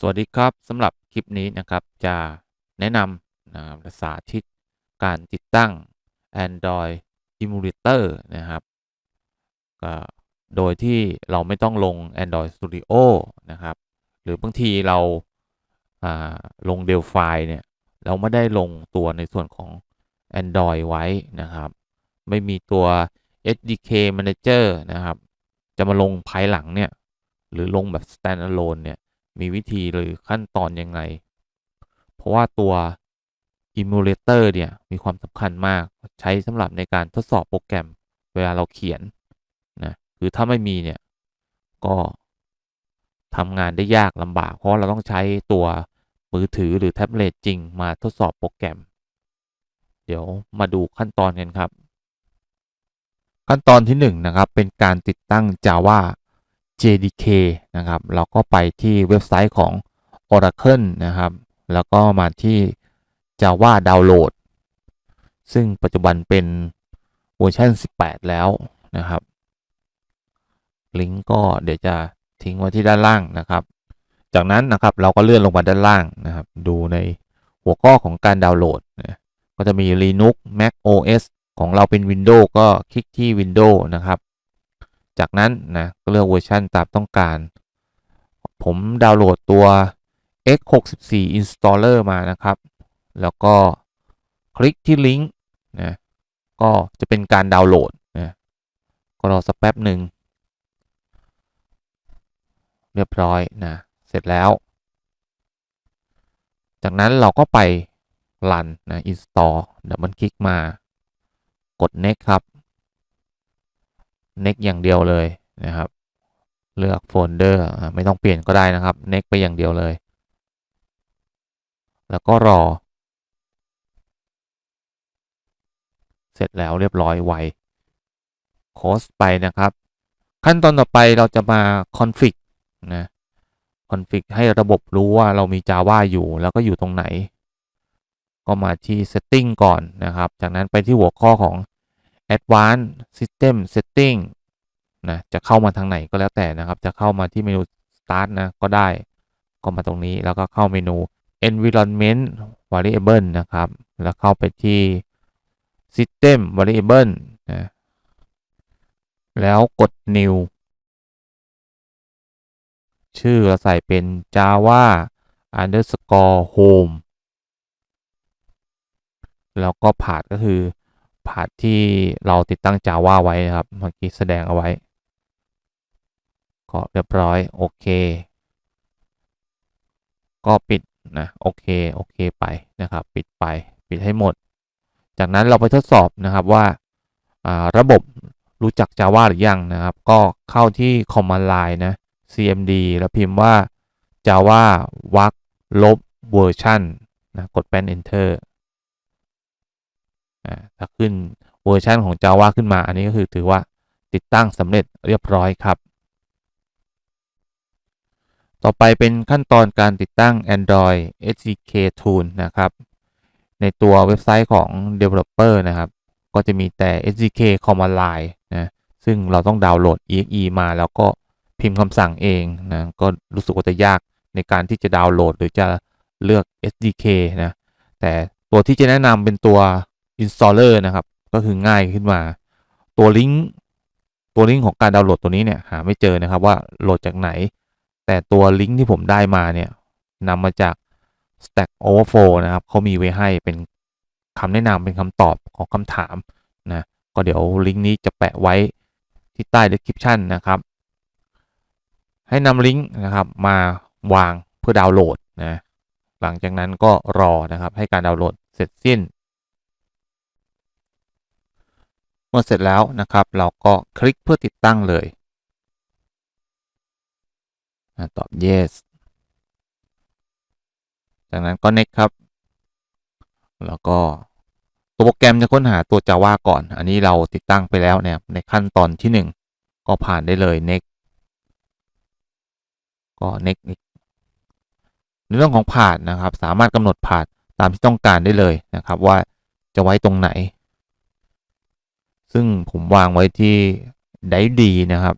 สวัสดีครับสำหรับคลิปนี้นะครับจะแนะนำนะภาษาทิศการติดตั้ง Android Emulator นะครับก็โดยที่เราไม่ต้องลง Android Studio นะครับ หรือบางทีเราลง Delphi เนี่ย เราไม่ได้ลงตัวในส่วนของ Android ไว้นะครับ ไม่มีตัว SDK Manager นะครับ จะมาลงภายหลังเนี่ย หรือลงแบบ standalone เนี่ย มีวิธีหรือขั้นตอนยังไง เพราะว่าตัว emulator เนี่ย มีความสำคัญมากใช้สำหรับในการทดสอบโปรแกรมเวลาเราเขียนนะคือถ้าไม่มีเนี่ย ก็ทำงานได้ยากลำบาก เพราะเราต้องใช้ตัวมือถือหรือแท็บเล็ตจริงมาทดสอบโปรแกรม เดี๋ยวมาดูขั้นตอนกันครับ ขั้นตอนที่1นนะครับเป็นการติดตั้ง Java JDK นะครับ เราก็ไปที่เว็บไซต์ของ Oracle นะครับ แล้วก็มาที่ Java Download ซึ่งปัจจุบันเป็นเวอร์ชัน18 แล้วนะครับ ลิงก์ก็เดี๋ยวจะทิ้งไว้ที่ด้านล่างนะครับ จากนั้นนะครับเราก็เลื่อนลงมาด้านล่างนะครับ ดูในหัวข้อของการดาวน์โหลดนะก็จะมี Linux Mac OS ของเราเป็น Windows ก็คลิกที่ Windows นะครับ จากนั้นนะก็เลือกเวอร์ชันตามต้องการ ผมดาวน์โหลดตัว x64 installer มานะครับ แล้วก็คลิกที่ลิงก์นะก็จะเป็นการดาวน์โหลดนะก็รอสักแป๊บหนึ่งเรียบร้อยนะเสร็จแล้ว จากนั้นเราก็ไปรันนะ install เดี๋ยวมันคลิกมา กด next ครับ next อย่างเดียวเลยนะครับ เลือกโฟลเดอร์ไม่ต้องเปลี่ยนก็ได้นะครับ next ไปอย่างเดียวเลย แล้วก็รอ เสร็จแล้วเรียบร้อยไวโคสไปนะครับ ขั้นตอนต่อไปเราจะมา config นะ config ให้ระบบรู้ว่าเรามี Java อยู่แล้วก็อยู่ตรงไหน ก็มาที่ setting ก่อนนะครับ จากนั้นไปที่หัวข้อของ Advanced System Setting นะจะเข้ามาทางไหนก็แล้วแต่นะครับ จะเข้ามาที่เมนู Start นะก็ได้ ก็มาตรงนี้แล้วก็เข้าเมนู Environment Variable นะครับ แล้วเข้าไปที่ System Variable นะแล้วกด New ชื่อเราใส่เป็น Java underscore home แล้วก็ผาดก็คือ พาร์ทที่เราติดตั้ง Java ไว้นะครับเมื่อกี้แสดงเอาไว้ ก็เรียบร้อย โอเค ก็ปิดนะโอเค โอเคไปนะครับ ปิดไปปิดให้หมด จากนั้นเราไปทดสอบนะครับว่าระบบรู้จัก Java หรือยังนะครับ ก็เข้าที่ command line นะ cmd แล้วพิมพ์ว่า java วักลบเวอร์ชันนะกดแป้น enter ถ้าขึ้นเวอร์ชันของ Java ขึ้นมา อันนี้ก็คือถือว่าติดตั้งสำเร็จเรียบร้อยครับ ต่อไปเป็นขั้นตอนการติดตั้ง Android SDK Tool นะครับ ในตัวเว็บไซต์ของ Developer นะครับ ก็จะมีแต่ SDK Command Line นะซึ่งเราต้องดาวน์โหลด exe มาแล้วก็พิมพ์คำสั่งเองนะก็รู้สึกว่าจะยากในการที่จะดาวน์โหลด หรือจะเลือก SDK นะแต่ตัวที่จะแนะนำเป็นตัว installer นะครับ ก็คือง่ายขึ้นมา ตัวลิงก์ตัวลิงก์ของการดาวน์โหลดตัวนี้เนี่ยหาไม่เจอนะครับว่าโหลดจากไหน แต่ตัวลิงก์ที่ผมได้มาเนี่ยนำมาจาก Stack Overflow นะครับเขามีไว้ให้เป็นคำแนะนำเป็นคำตอบของคำถามนะก็เดี๋ยวลิงก์นี้จะแปะไว้ที่ใต้ description นะครับ ให้นำลิงก์นะครับมาวางเพื่อดาวน์โหลดนะหลังจากนั้นก็รอนะครับให้การดาวน์โหลดเสร็จสิ้นเมื่อเสร็จแล้วนะครับ เราก็คลิกเพื่อติดตั้งเลยตอบ yes จากนั้นก็ next ครับ แล้วก็ตัวโปรแกรมจะค้นหาตัว Java ก่อน อันนี้เราติดตั้งไปแล้วเนี่ยในขั้นตอนที่ 1 ก็ผ่านได้เลย next ก็ next ในเรื่องของผ่านนะครับ สามารถกำหนดผ่านตามที่ต้องการได้เลยนะครับ ว่าจะไว้ตรงไหน ซึ่งผมวางไว้ที่ไดดีนะครับ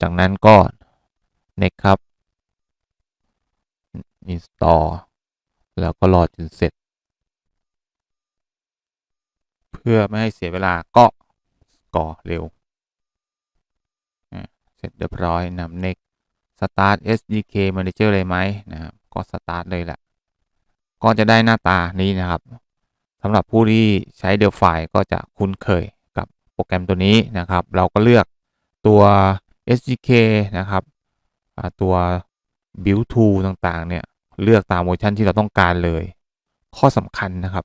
จากนั้นก็ next ครับ install แล้วก็รอจนเสร็จ เพื่อไม่ให้เสียเวลาก็ก่อเร็ว เสร็จเรียบร้อยนำเน็ก start SDK manager เลยไหมนะครับก็ start เลยแหละก็จะได้หน้าตานี้นะครับสำหรับผู้ที่ใช้ Delphi ก็จะคุ้นเคยกับโปรแกรมตัวนี้นะครับ เราก็เลือกตัว SDK นะครับตัว build tool ต่างๆ เนี่ย เลือกตามเวอร์ชันที่เราต้องการเลย ข้อสำคัญนะครับ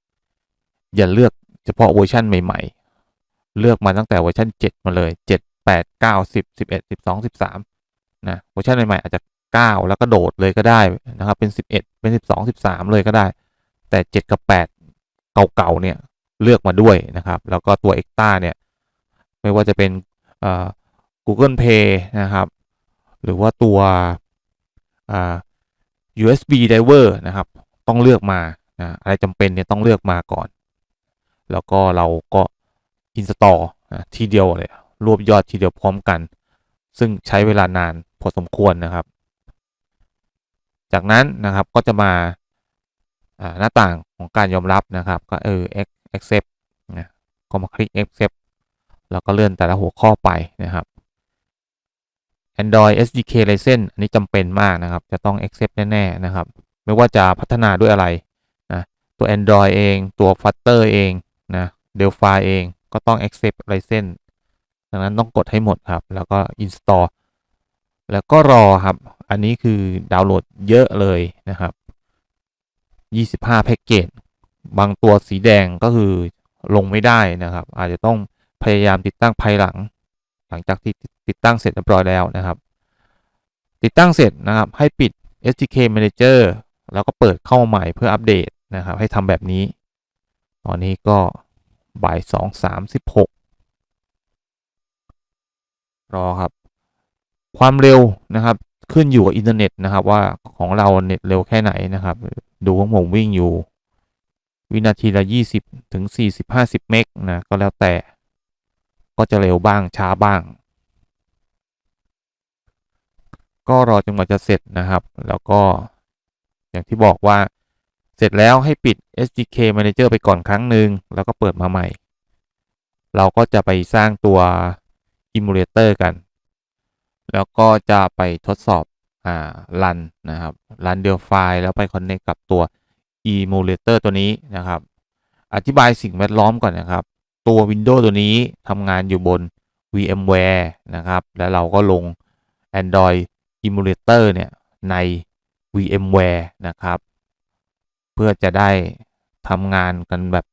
อย่าเลือกเฉพาะเวอร์ชันใหม่ ๆ เลือกมาตั้งแต่เวอร์ชัน7 มาเลย 7 8 9 10 11 12 13 นะเวอร์ชันใหม่ๆอาจจะ 9 แล้วก็โดดเลยก็ได้นะครับ เป็น 11 เป็น 12 13 เลยก็ได้ แต่ 7 กับ 8 เก่าๆเนี่ยเลือกมาด้วยนะครับ แล้วก็ตัว Extra เนี่ย ไม่ว่าจะเป็น Google Pay นะครับ หรือว่าตัว USB driver นะครับ ต้องเลือกมานะอะไรจำเป็นเนี่ยต้องเลือกมาก่อน แล้วก็เราก็ install นะทีเดียวเลย รวบยอดทีเดียวพร้อมกัน ซึ่งใช้เวลานานพอสมควรนะครับ จากนั้นนะครับก็จะมาหน้าต่างของการยอมรับนะครับก็เออ accept นะก็มาคลิก accept แล้วก็เลื่อนแต่ละหัวข้อไปนะครับ Android SDK License อันนี้จำเป็นมากนะครับ จะต้อง accept แน่ๆนะครับ ไม่ว่าจะพัฒนาด้วยอะไรนะตัว Android เองตัว Flutter เองนะ Delphi เองก็ต้อง accept license ดังนั้นต้องกดให้หมดครับ แล้วก็ install แล้วก็รอครับ อันนี้คือดาวน์โหลดเยอะเลยนะครับ 25 แพ็กเกจ บางตัวสีแดงก็คือลงไม่ได้นะครับ อาจจะต้องพยายามติดตั้งภายหลัง หลังจากที่ติดตั้งเสร็จเรียบร้อยแล้วนะครับ ติดตั้งเสร็จนะครับ ให้ปิด SDK Manager แล้วก็เปิดเข้ามาใหม่เพื่ออัปเดตนะครับ ให้ทำแบบนี้ ตอนนี้ก็บ่ายสองสามสิบหก รอครับ ความเร็วนะครับ ขึ้นอยู่กับอินเทอร์เน็ตนะครับ ว่าของเราเน็ตเร็วแค่ไหนนะครับ ดูของผมวิ่งอยู่ วินาทีละ 20 ถึง 40 50 เมกนะก็แล้วแต่ ก็จะเร็วบ้างช้าบ้าง ก็รอจนกว่าจะเสร็จนะครับ แล้วก็อย่างที่บอกว่าเสร็จแล้วให้ปิด SDK Manager ไปก่อนครั้งหนึ่งแล้วก็เปิดมาใหม่ เราก็จะไปสร้างตัว Emulator กัน แล้วก็จะไปทดสอบอ่ารันนะครับรันเดียวไฟล์แล้วไป connect กับตัว Emulator ตัวนี้นะครับ อธิบายสิ่งแวดล้อมก่อนนะครับ ตัว Windows ตัวนี้ทำงานอยู่บน VMware นะครับ แล้วเราก็ลง Android Emulator เนี่ยใน VMware นะครับ เพื่อจะได้ทำงานกันแบบ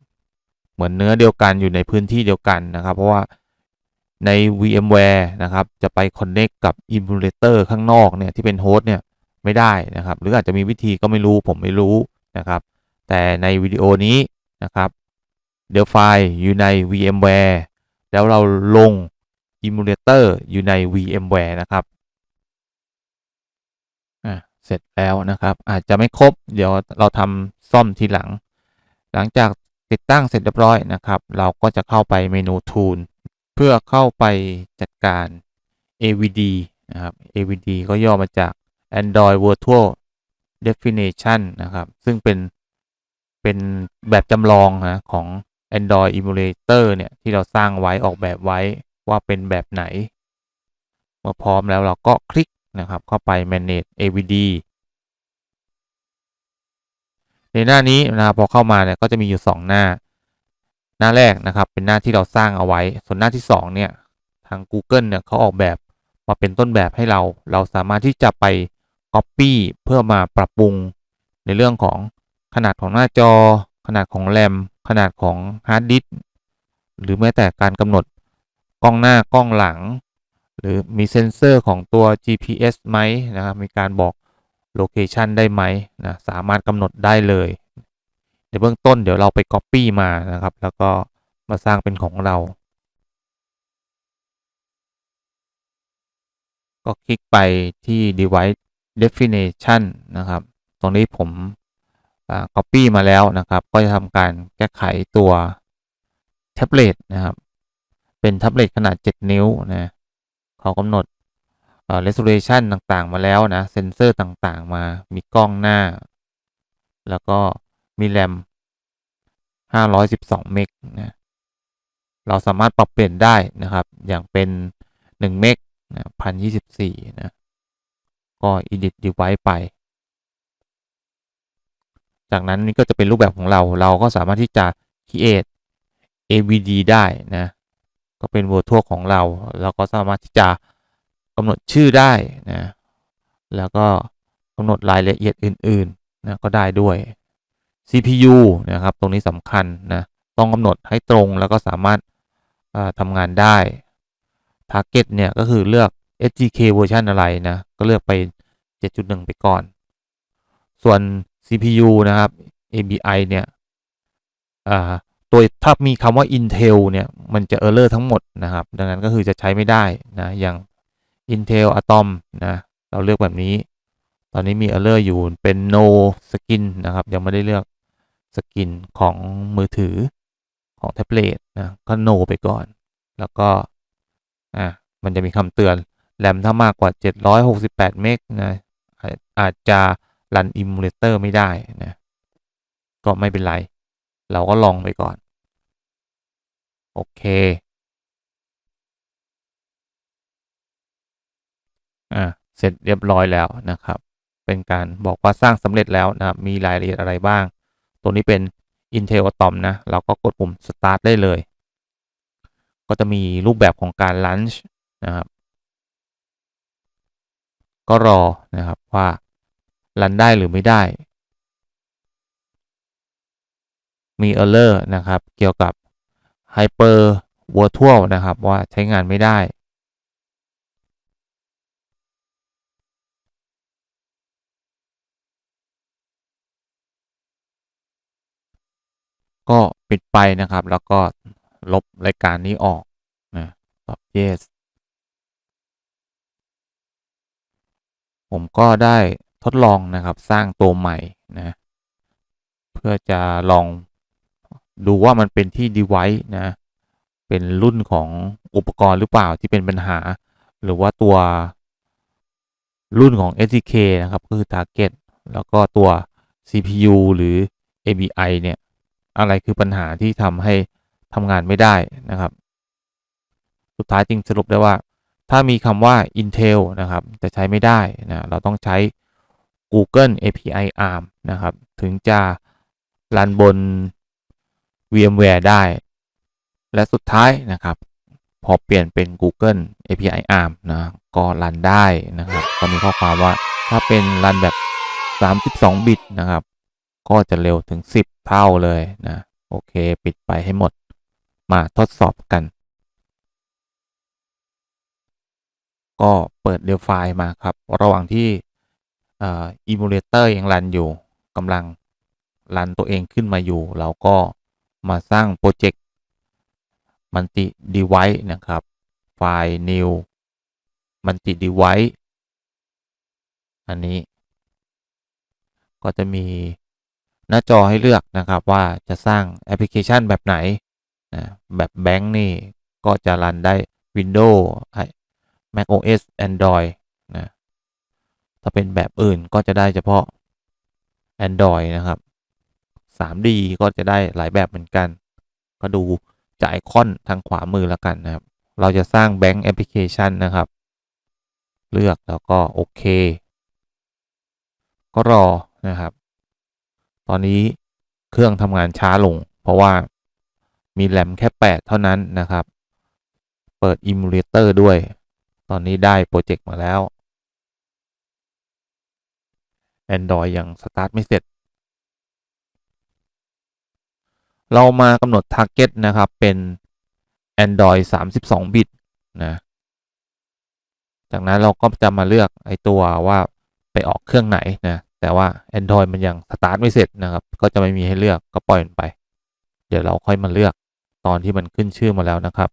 เหมือนเนื้อเดียวกันอยู่ในพื้นที่เดียวกันนะครับ เพราะว่า ใน VMware นะครับ จะไป Connect กับ Emulator ข้างนอกเนี่ยที่เป็นโฮสต์เนี่ยไม่ได้นะครับ หรืออาจจะมีวิธีก็ไม่รู้ผมไม่รู้นะครับ แต่ในวิดีโอนี้นะครับ เดี๋ยวไฟล์อยู่ใน VMware แล้วเราลง Emulator อยู่ใน VMware นะครับเสร็จแล้วนะครับ อาจจะไม่ครบ เดี๋ยวเราทำซ่อมทีหลัง หลังจากติดตั้งเสร็จเรียบร้อยนะครับ เราก็จะเข้าไปเมนู Tool เพื่อเข้าไปจัดการ AVD นะครับ AVD ก็ย่อมาจาก Android Virtual Definition นะครับ ซึ่งเป็นเป็นแบบจำลองนะของ Android Emulator เนี่ย ที่เราสร้างไว้ออกแบบไว้ว่าเป็นแบบไหน เมื่อพร้อมแล้วเราก็คลิกนะครับ เข้าไป manage AVD ในหน้านี้นะพอเข้ามาเนี่ยก็จะมีอยู่ 2 หน้า หน้าแรกนะครับเป็นหน้าที่เราสร้างเอาไว้ ส่วนหน้าที่ 2 เนี่ย ทาง Google เนี่ยเขาออกแบบมาเป็นต้นแบบให้เรา เราสามารถที่จะไป Copy เพื่อมาปรับปรุงในเรื่องของขนาดของหน้าจอ ขนาดของแรมขนาดของฮาร์ดดิสก์หรือแม้แต่การกำหนดกล้องหน้ากล้องหลัง หรือมีเซ็นเซอร์ของตัว GPS ไหมนะครับมีการบอกโลเคชันได้ไหมนะสามารถกำหนดได้เลย ในเบื้องต้นเดี๋ยวเราไป Copy มานะครับ แล้วก็มาสร้างเป็นของเรา ก็คลิกไปที่ device definition นะครับ ตรงนี้ผม copy มาแล้วนะครับ ก็จะทำการแก้ไขตัวแท็บเล็ตนะครับ เป็นแท็บเล็ตขนาด 7 นิ้วนะเขากำหนด resolution ต่างๆ มาแล้วนะ เซนเซอร์ต่างๆ มา มีกล้องหน้า แล้วก็มีแรม 512 เมกนะเราสามารถปรับเปลี่ยนได้นะครับ อย่างเป็น1เมกนะ1024 นะ ก็ edit device ไป จากนั้นนี่ก็จะเป็นรูปแบบของเรา เราก็สามารถที่จะ create AVD ได้นะ ก็เป็น virtual ของเรา เราก็สามารถที่จะกำหนดชื่อได้นะ แล้วก็กำหนดรายละเอียดอื่น ๆ นะ ก็ได้ด้วย CPU นะครับ ตรงนี้สำคัญนะ ต้องกำหนดให้ตรงแล้วก็สามารถทำงานได้ Target เนี่ยก็คือเลือก SGK เวอร์ชันอะไรนะ ก็เลือกไป 7.1 ไปก่อน ส่วน CPU นะครับ ABI เนี่ยตัวถ้ามีคำว่า Intel เนี่ยมันจะ error ทั้งหมดนะครับ ดังนั้นก็คือจะใช้ไม่ได้นะ อย่าง Intel Atom นะ เราเลือกแบบนี้ ตอนนี้มี error อยู่เป็น no skin นะครับ ยังไม่ได้เลือก สกินของมือถือของแท็บเล็ตนะก็ no ไปก่อน แล้วก็อะมันจะมีคำเตือนแรมถ้ามากกว่า 768 เมกนะอาจจะรันอิมูเลเตอร์ไม่ได้นะก็ไม่เป็นไร เราก็ลองไปก่อน โอเคอ่าเสร็จเรียบร้อยแล้วนะครับ เป็นการบอกว่าสร้างสำเร็จแล้วนะมีรายละเอียดอะไรบ้าง ตัวนี้เป็น Intel Atom นะ เราก็กดปุ่ม Start ได้เลย ก็จะมีรูปแบบของการ Launch นะครับ ก็รอนะครับว่ารันได้หรือไม่ได้ มี error นะครับ เกี่ยวกับ Hyper Virtual นะครับ ว่าใช้งานไม่ได้ ก็ปิดไปนะครับ แล้วก็ลบรายการนี้ออกนะตอบ yes ผมก็ได้ทดลองนะครับสร้างตัวใหม่นะ เพื่อจะลองดูว่ามันเป็นที่ device นะ เป็นรุ่นของอุปกรณ์หรือเปล่าที่เป็นปัญหา หรือว่าตัวรุ่นของ SDK นะครับก็คือ target แล้วก็ตัว CPU หรือ ABI เนี่ย อะไรคือปัญหาที่ทำให้ทำงานไม่ได้นะครับ สุดท้ายจริงสรุปได้ว่า ถ้ามีคำว่า Intel นะครับจะใช้ไม่ได้นะเราต้องใช้ Google API ARM นะครับ ถึงจะรันบน VMware ได้ และสุดท้ายนะครับ พอเปลี่ยนเป็น Google API ARM นะก็รันได้นะครับ ก็มีข้อความว่าถ้าเป็นรันแบบ 32 บิตนะครับ ก็จะเร็วถึง 10 เท่าเลยนะโอเค ปิดไปให้หมด มาทดสอบกัน ก็เปิดเดลไฟล์มาครับ ระหว่างที่อิมูเลเตอร์ยังรันอยู่กำลังรันตัวเองขึ้นมาอยู่ เราก็มาสร้างโปรเจกต์มันติดีไว c e นะครับ ไฟล์ new มันติดีไว c e อันนี้ ก็จะมี หน้าจอให้เลือกนะครับว่าจะสร้างแอปพลิเคชันแบบไหนนะแบบแบงค์นี่ก็จะรันได้ Windows macOS Android นะถ้าเป็นแบบอื่นก็จะได้เฉพาะ Android นะครับ 3D ก็จะได้หลายแบบเหมือนกัน ก็ดูจากไอคอนทางขวามือแล้วกันนะครับ เราจะสร้าง Bank Application นะครับ เลือกแล้วก็โอเค ก็รอนะครับ ตอนนี้เครื่องทำงานช้าลง เพราะว่ามีแรมแค่ 8 เท่านั้นนะครับ เปิด Emulator ด้วย ตอนนี้ได้โปรเจกต์มาแล้ว Android ยังสตาร์ทไม่เสร็จ เรามากำหนด Target นะครับ เป็น Android 32 บิตนะ จากนั้นเราก็จะมาเลือกไอตัวว่าไปออกเครื่องไหนนะ แต่ว่า Android มันยังสตาร์ทไม่เสร็จนะครับ ก็จะไม่มีให้เลือกก็ปล่อยมันไป เดี๋ยวเราค่อยมาเลือกตอนที่มันขึ้นชื่อมาแล้วนะครับ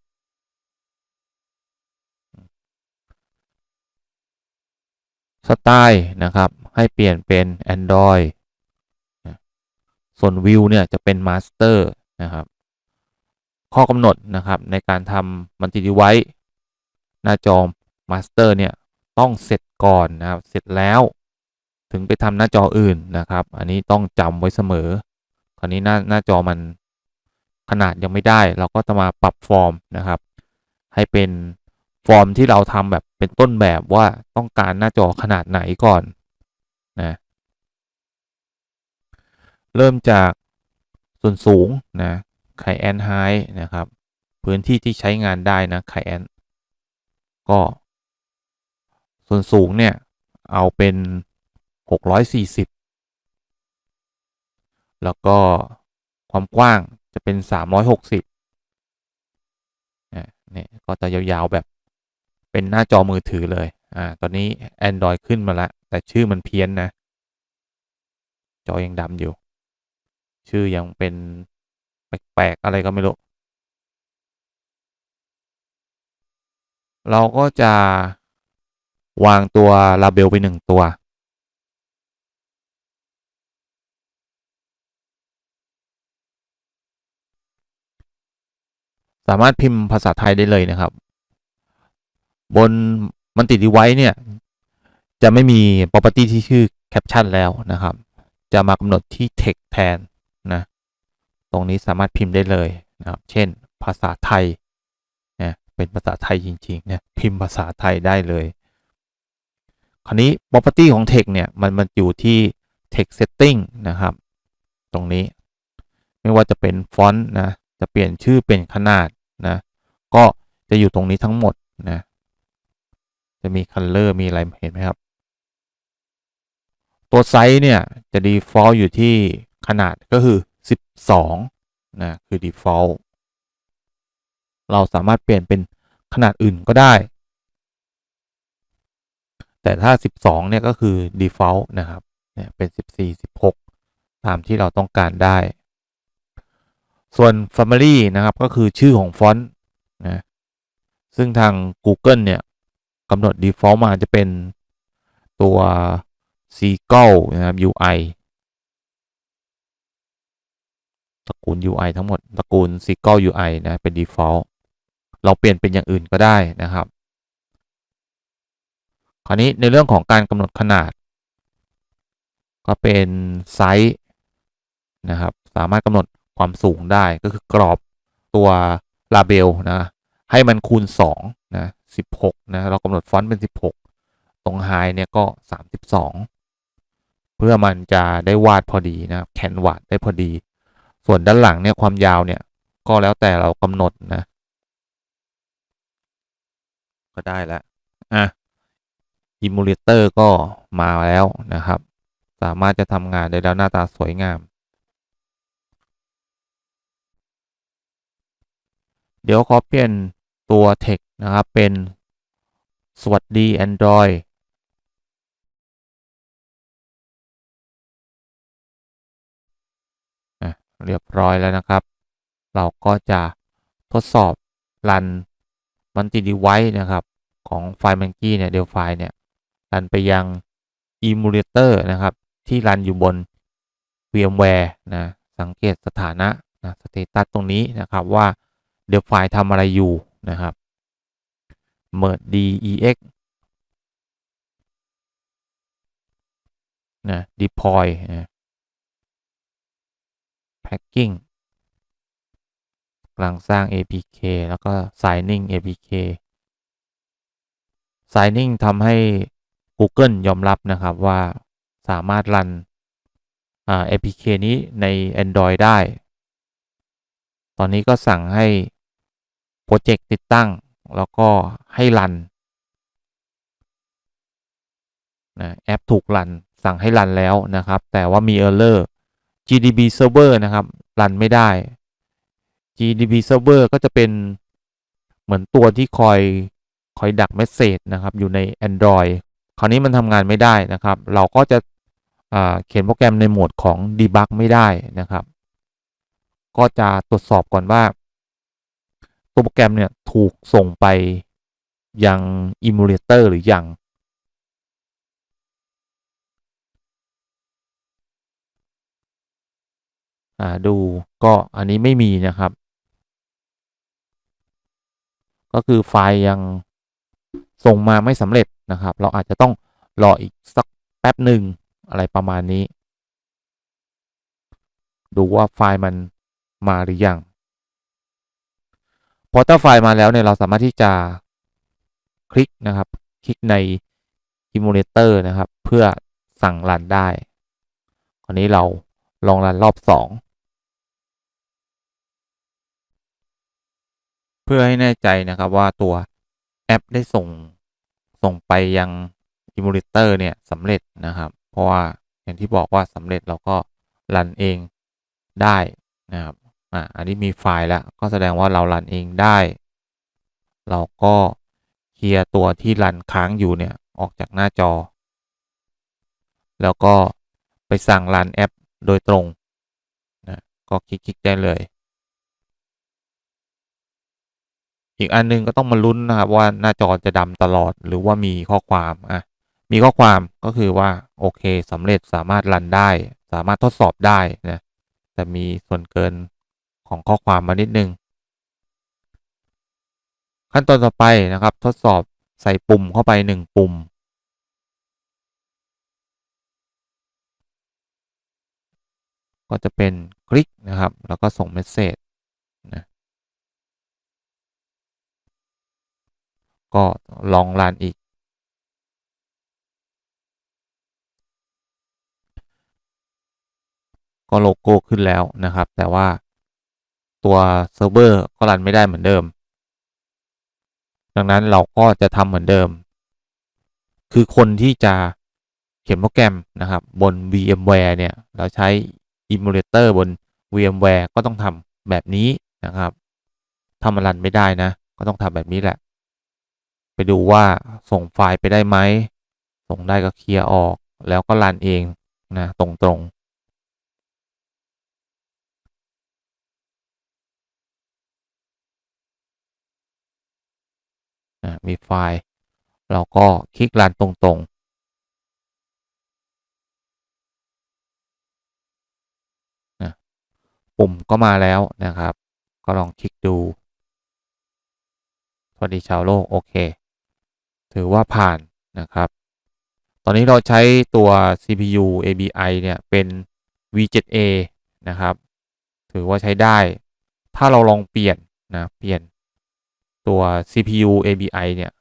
สไตล์นะครับ ให้เปลี่ยนเป็น Android ส่วน View เนี่ยจะเป็น Master นะครับข้อกำหนดนะครับในการทำ Multi Device หน้าจอ Master เนี่ยต้องเสร็จก่อนนะครับ เสร็จแล้ว ถึงไปทำหน้าจออื่นนะครับ อันนี้ต้องจำไว้เสมอ คราวนี้หน้าหน้าจอมันขนาดยังไม่ได้ เราก็จะมาปรับฟอร์มนะครับ ให้เป็นฟอร์มที่เราทำแบบเป็นต้นแบบว่าต้องการหน้าจอขนาดไหนก่อนนะเริ่มจากส่วนสูงนะไคแอนไฮนะครับ พื้นที่ที่ใช้งานได้นะไคแอนก็ ส่วนสูงเนี่ย เอาเป็น 640 แล้วก็ความกว้างจะเป็น 360เนี่ยก็จะยาวๆแบบเป็นหน้าจอมือถือเลย อ่า ตอนนี้ Android ขึ้นมาล้วแต่ชื่อมันเพี้ยนนะ จอยังดำอยู่ ชื่อยังเป็นแปลกๆอะไรก็ไม่รู้ เราก็จะวางตัวลาเบลไปหนึ่งตัว สามารถพิมพ์ภาษาไทยได้เลยนะครับ บนมันติดดีไว้เนี่ย จะไม่มี property ที่ชื่อ caption แล้วนะครับ จะมากำหนดที่ text แทนนะ ตรงนี้สามารถพิมพ์ได้เลยนะครับ เช่น ภาษาไทยนะเป็นภาษาไทยจริงๆนะพิมพ์ภาษาไทยได้เลย คราวนี้ property ของ text เนี่ย มันมันอยู่ที่ text setting นะครับ ตรงนี้ ไม่ว่าจะเป็นฟอนต์นะ จะเปลี่ยนชื่อเป็นขนาดนะก็จะอยู่ตรงนี้ทั้งหมดนะจะมี color มีอะไรเห็นไหมครับ ตัวไซส์เนี่ยจะ default อยู่ที่ขนาดก็คือ 12นะคือ default เราสามารถเปลี่ยนเป็นขนาดอื่นก็ได้ แต่ถ้า 12เนี่ยก็คือ default นะครับเนี่ยเป็น 14 16 ตามที่เราต้องการได้ ส่วน family นะครับก็คือชื่อของฟอนต์นะซึ่งทาง Google เนี่ยกำหนด default มาจะเป็นตัว Seagull นะครับ UI ตระกูล UI ทั้งหมดตระกูล Seagull UI นะเป็น default เราเปลี่ยนเป็นอย่างอื่นก็ได้นะครับ คราวนี้ในเรื่องของการกำหนดขนาด ก็เป็นไซส์นะครับ สามารถกำหนด ความสูงได้ก็คือกรอบตัวลาเบลนะให้มันคูณ2นะ16นะเรากำหนดฟอนต์เป็น 16 ตรงไฮเนี่ยก็ 32 เพื่อมันจะได้วาดพอดีนะแคนวาดได้พอดี ส่วนด้านหลังเนี่ยความยาวเนี่ยก็แล้วแต่เรากำหนดนะก็ได้แล้วอะอิมูเลเตอร์ก็มาแล้วนะครับ สามารถจะทำงานได้แล้วหน้าตาสวยงาม เดี๋ยวขอเปลี่ยนตัว text นะครับ เป็นสวัสดี Android เรียบร้อยแล้วนะครับ เราก็จะทดสอบรันมันติดีไว้นะครับ ของไฟล์ Monkey เนี่ยเดลไฟล์เนี่ย รันไปยัง emulator นะครับ ที่รันอยู่บน VMware นะ สังเกตสถานะนะสเตตัสตรงนี้นะครับว่า เดลไฟล์ทำอะไรอยู่นะครับ merge dex นะ deploy นะ packing กำลังสร้าง APK แล้วก็ signing APK signing ทำให้ Google ยอมรับนะครับว่าสามารถรัน APK นี้ใน Android ได้ ตอนนี้ก็สั่งให้โปรเจกต์ติดตั้ง แล้วก็ให้รันนะแอปถูกรัน สั่งให้รันแล้วนะครับ แต่ว่ามี Error GDB Server นะครับรันไม่ได้ GDB Server ก็จะเป็นเหมือนตัวที่คอยคอยดักเมสเซจนะครับ อยู่ใน Android คราวนี้มันทำงานไม่ได้นะครับ เราก็จะเขียนโปรแกรมในโหมดของ Debug ไม่ได้นะครับ ก็จะตรวจสอบก่อนว่า ตัวโปรแกรมเนี่ยถูกส่งไปยัง emulator หรือยัง ดูก็อันนี้ไม่มีนะครับ ก็คือไฟล์ยังส่งมาไม่สำเร็จนะครับ เราอาจจะต้องรออีกสักแป๊บหนึ่งอะไรประมาณนี้ ดูว่าไฟล์มัน มาหรือยังพอถ้าไฟล์มาแล้วเนี่ยเราสามารถที่จะคลิกนะครับ คลิกใน Emulator นะครับ เพื่อสั่งรันได้คราวนี้เราลองรันรอบ 2 เพื่อให้แน่ใจนะครับว่าตัวแอปได้ส่งส่งไปยัง Emulator เนี่ยสำเร็จนะครับ เพราะว่าอย่างที่บอกว่าสำเร็จเราก็รันเองได้นะครับ อ่าอันนี้มีไฟล์แล้ว ก็แสดงว่าเรารันเองได้ เราก็เคลียร์ตัวที่รันค้างอยู่เนี่ยออกจากหน้าจอ แล้วก็ไปสั่งรันแอปโดยตรงนะก็คลิกๆได้เลย อีกอันนึงก็ต้องมาลุ้นนะครับว่าหน้าจอจะดำตลอดหรือว่ามีข้อความอะมีข้อความก็คือว่า โอเคสำเร็จสามารถรันได้ สามารถทดสอบได้นะแต่มีส่วนเกิน ของข้อความมานิดนึง ขั้นตอนต่อไปนะครับ ทดสอบใส่ปุ่มเข้าไป 1 ปุ่ม ก็จะเป็นคลิกนะครับ แล้วก็ส่งเมสเซจนะก็ลองรันอีกก็โลโก้ขึ้นแล้วนะครับ แต่ว่า ตัวเซิร์ฟเวอร์ก็รันไม่ได้เหมือนเดิม ดังนั้นเราก็จะทำเหมือนเดิม คือคนที่จะเขียนโปรแกรมนะครับ บน VMware เนี่ย เราใช้ emulator บน VMware ก็ต้องทำแบบนี้นะครับทำมันรันไม่ได้นะ ก็ต้องทำแบบนี้แหละ ไปดูว่าส่งไฟล์ไปได้ไหม ส่งได้ก็เคลียร์ออก แล้วก็รันเองนะตรงๆ มีไฟล์ เราก็คลิกรันตรงๆปุ่มก็มาแล้วนะครับ ก็ลองคลิกดู สวัสดีชาวโลก โอเค ถือว่าผ่านนะครับ ตอนนี้เราใช้ตัว CPU ABI เนี่ย เป็น V7A นะครับ ถือว่าใช้ได้ ถ้าเราลองเปลี่ยนนะ เปลี่ยน ตัว CPU ABI เนี่ย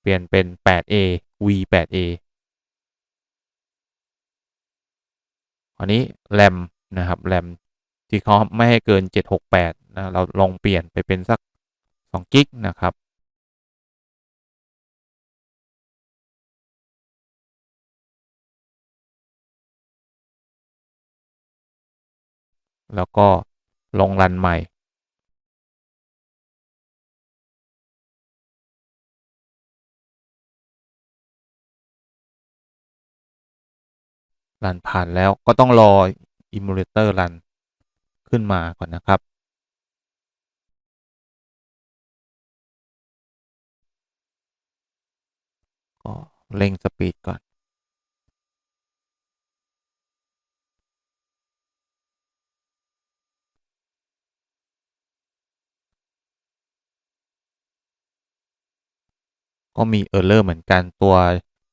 เปลี่ยนเป็น 8A V8A อันนี้ RAM นะครับ RAM ที่เขาไม่ให้เกิน 768 นะ เราลองเปลี่ยนไปเป็นสัก2กิกนะครับ แล้วก็ลงรันใหม่ รันผ่านแล้วก็ต้องรอ emulator รันขึ้นมาก่อนนะครับ ก็เร่งสปีดก่อนก็มี Error เหมือนกันตัว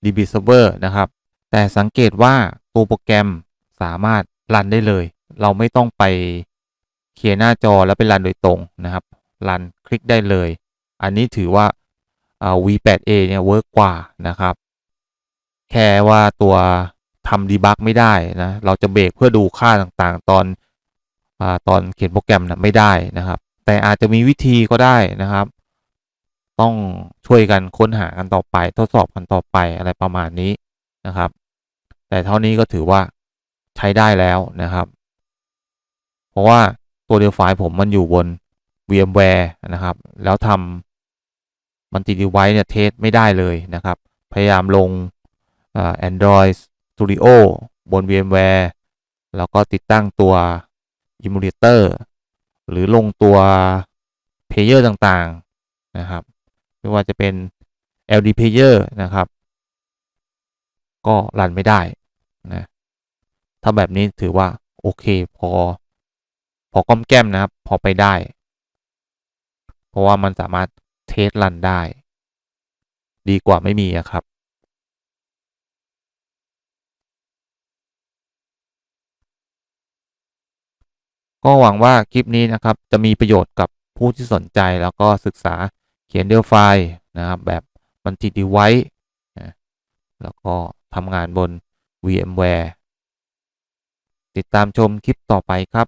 DB Server นะครับ แต่สังเกตว่าตัวโปรแกรมสามารถรันได้เลย เราไม่ต้องไปเคลียร์หน้าจอแล้วไปรันโดยตรงนะครับ รันคลิกได้เลย อันนี้ถือว่า V8A เนี่ยเวิร์กกว่านะครับ แค่ว่าตัวทำดีบักไม่ได้นะ เราจะเบรกเพื่อดูค่าต่างๆ ตอนอตอนเขียนโปรแกรมนะไม่ได้นะครับ แต่อาจจะมีวิธีก็ได้นะครับ ต้องช่วยกันค้นหากันต่อไป ทดสอบกันต่อไปอะไรประมาณนี้นะครับ แต่เท่านี้ก็ถือว่าใช้ได้แล้วนะครับ เพราะว่าตัวเดียวไฟล์ผมมันอยู่บน VMware นะครับ แล้วทำมันติดไว้เนี่ยเทสไม่ได้เลยนะครับ พยายามลง Android Studio บน VMware แล้วก็ติดตั้งตัว Emulator หรือลงตัว Player ต่างๆนะครับ ไม่ว่าจะเป็น LD Player นะครับ ก็รันไม่ได้ นะถ้าแบบนี้ถือว่าโอเคพอ พอก้มแก้มนะครับ พอไปได้ เพราะว่ามันสามารถเทสลันได้ ดีกว่าไม่มีครับ ก็หวังว่าคลิปนี้นะครับ จะมีประโยชน์กับผู้ที่สนใจแล้วก็ศึกษาเขียนเดลไฟล์นะครับ แบบบันทึกดีไว้แล้วก็ทำงานบน VMware ติดตามชมคลิปต่อไปครับ